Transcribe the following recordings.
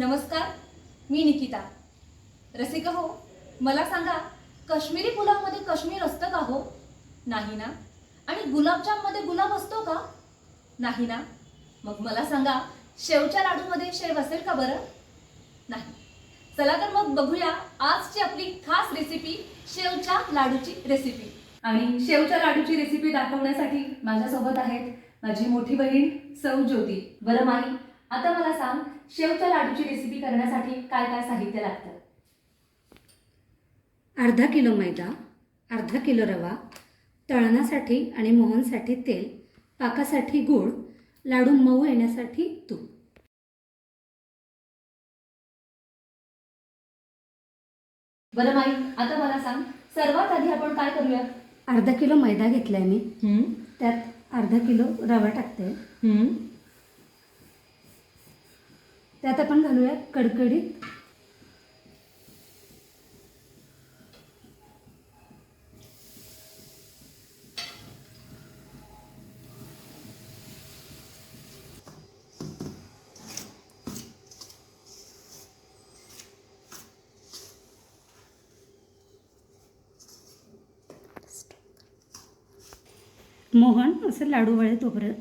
नमस्कार मी निकिता. रसिका हो मला सांगा काश्मीरी पुलावमध्ये काश्मीर असतं का हो? नाही ना? आणि गुलाबजाममध्ये गुलाब असतो का? नाही ना? मग मला सांगा शेवच्या लाडूमध्ये शेव असेल का बरं? नाही. चला तर मग बघूया आजची आपली खास रेसिपी शेवच्या लाडूची रेसिपी आणि शेवच्या लाडूची रेसिपी दाखवण्यासाठी माझ्यासोबत आहेत माझी मोठी बहीण सौ ज्योती बरं माई आता मला सांग शेवच्या लाडूची रेसिपी करण्यासाठी काय काय साहित्य लागतं? अर्धा किलो मैदा अर्धा किलो रवा तळणासाठी आणि मोहनसाठी तेल पाकासाठी गूळ लाडू मऊ येण्यासाठी तूप. बरं माई आता मला सांग सर्वात आधी आपण काय करूया? अर्धा किलो मैदा घेतलाय मी. त्यात अर्धा किलो रवा टाकते. त्यात आपण घालूया कडकडीत. मोहन असं लाडू वळे तोपर्यंत.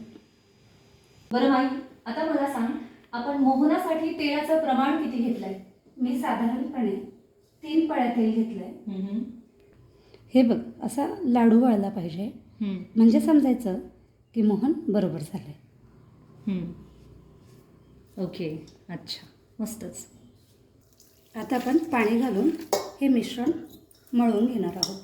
बरं माई आता मला सांग आपण मोहनासाठी तेलाचं प्रमाण किती घेतलंय? मी साधारणपणे तीन पळ्या तेल घेतलंय. हे बघ असा लाडू वळला पाहिजे. म्हणजे समजायचं की मोहन बरोबर झालंय. ओके. अच्छा. मस्तच. आता आपण पाणी घालून हे मिश्रण मळून घेणार आहोत.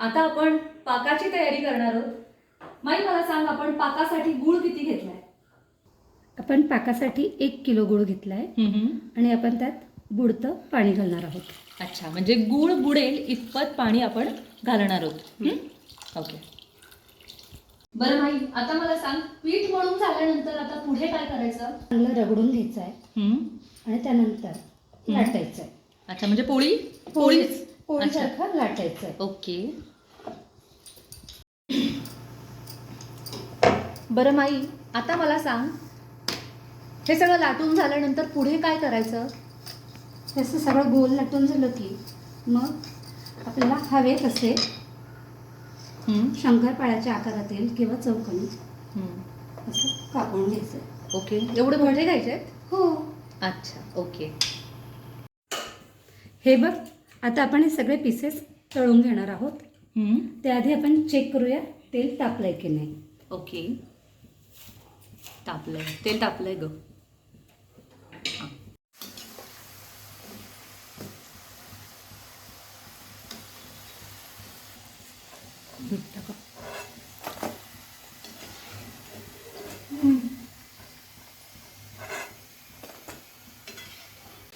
आता आपण पाकाची तयारी करणार आहोत. माई मला सांग आपण पाकासाठी गुळ किती घेतलाय? आपण पाकासाठी एक किलो गूळ घेतलाय. आणि आपण त्यात बुडतं पाणी घालणार आहोत. अच्छा म्हणजे गूळ बुडेल इतपत पाणी आपण घालणार आहोत. ओके. बरं माई आता मला सांग पीठ मळून झाल्यानंतर आता पुढे काय करायचं? चांगलं रगडून घ्यायचं आहे आणि त्यानंतर लाटायचं आहे अच्छा म्हणजे पोळी. पोळीच. पोळीसारखं लाटायचं ओके. बरं माई आता मला सांग हे सगळं लाटून झाल्यानंतर पुढे काय करायचं? तसं सगळं गोल लाटून झालं की मग आपल्याला हवे तसे शंकरपाळ्याच्या आकारातील किंवा चौकोनी असं कापून घ्यायचं. ओके. एवढे मोठे घ्यायचे हो. अच्छा ओके. हे बघ आता आपण हे सगळे पीसेस तळून घेणार आहोत. त्याआधी आपण चेक करूया तेल तापलंय की नाही. ओके. तापलंय. तेल तापलंय ग.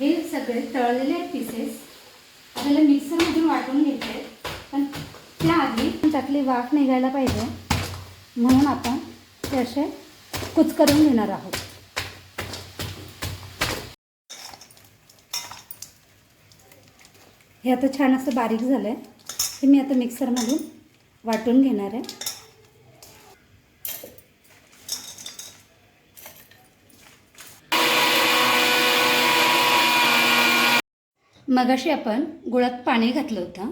हे. सगळे तळलेले पीसेस आपल्याला मिक्सरमधून वाटून घ्यायचे आहेत. पण त्याआधी त्यातली वाफ निघायला पाहिजे. म्हणून आपण ते असे कुचकरून घेणार आहोत. हे आता छान असं बारीक झालं आहे हे मी आता मिक्सरमधून वाटून घेणार आहे. मगाशी आपण गुळात पाणी घातलं होतं.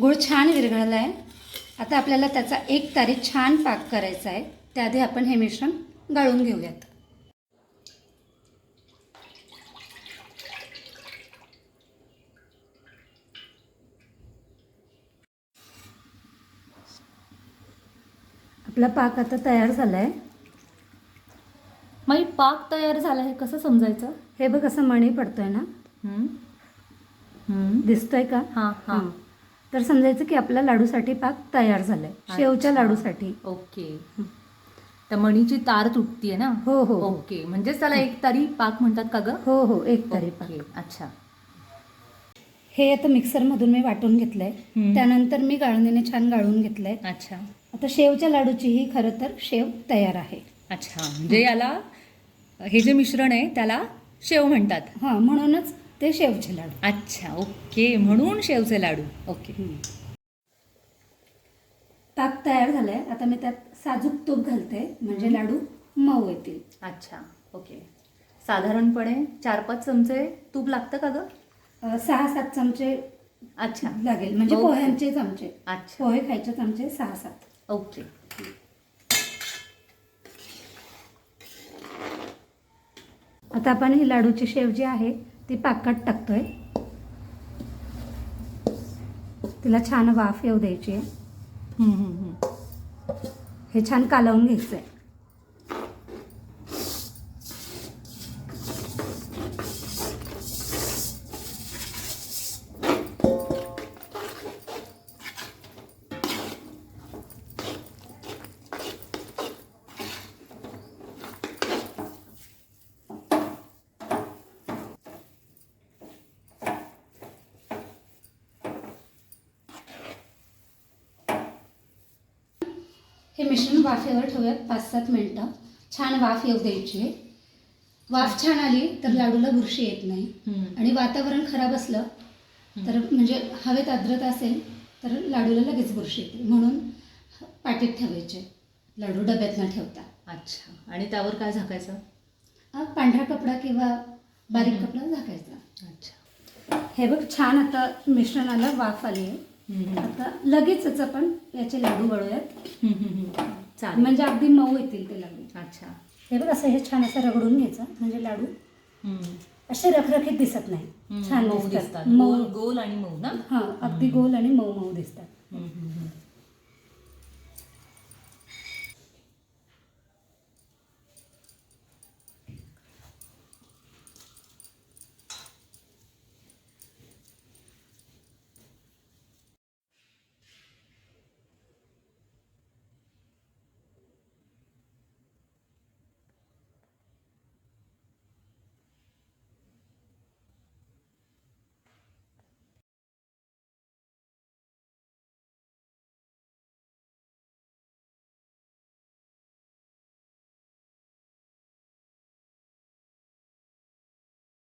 गुळ छान विरघळला आहे आता आपल्याला त्याचा एक तारी छान पाक करायचा आहे. त्याआधी आपण हे मिश्रण गाळून घेऊयात. आपला पाक आता तयार झाला आहे माई पाक तयार झाला आहे कसं समजायचं? हे बघ असं मणी पडतोय ना. दिसतोय का? हां. तर समजायचं की आपल्या लाडूसाठी पाक तयार झालाय. शेवच्या. लाडूसाठी. ओके. त्या मणीची तार तुटतीये ना? हो हो. ओके. म्हणजेच त्याला एक तारी पाक म्हणतात का ग? हो हो. एक तारी पाक. अच्छा. हे आता मिक्सरमधून मी वाटून घेतलंय. त्यानंतर मी गाळणीने छान गाळून घेतलंय. अच्छा. आता शेवच्या लाडूची ही खरं तर शेव तयार आहे. अच्छा. म्हणजे याला हे जे मिश्रण आहे त्याला शेव म्हणतात. हां म्हणूनच ते शेवचे लाडू. अच्छा ओके. म्हणून शेवचे लाडू. ओके. ताक तयार झालं आहे आता मी त्यात साजूक तूप घालते. म्हणजे लाडू मऊ येतील. अच्छा ओके. साधारणपणे चार पाच चमचे तूप लागतं का गं? अ, सहा सात चमचे अच्छा. लागेल. म्हणजे ओके. पोह्यांचे चमचे. अच्छा. पोहे खायचे चमचे सहा सात. ओके. आता आपण ही लाडूची शेव जी आहे ती पाकात टाकतोय. तिला छान वाफ येऊ द्यायची आहे. हे छान कालवून घ्यायचं आहे हे मिश्रण वाफेवर ठेवूयात पाच सात मिनटं. छान वाफ येऊ द्यायची. वाफ छान आली तर लाडूला बुरशी येत नाही. आणि वातावरण खराब असलं तर म्हणजे हवेत आर्द्रता असेल तर लाडूला लगेच बुरशी येते. म्हणून पाटीत ठेवायचे. लाडू डब्यात न ठेवता. अच्छा. आणि त्यावर काय झाकायचं? पांढरा कपडा किंवा बारीक. कपडा झाकायचा. अच्छा. हे बघ छान आता मिश्रणाला वाफ आली आहे. आता लगेचच आपण याचे लाडू वळूयात. चालेल. म्हणजे अगदी मऊ येतील ते लाडू. अच्छा. हे बघ असं हे छान असं रगडून घ्यायचं म्हणजे लाडू. असे रखरखीत दिसत नाही. छान मऊ दिसतात. मऊ. गोल आणि मऊ ना? हां अगदी गोल आणि मऊ मऊ दिसतात.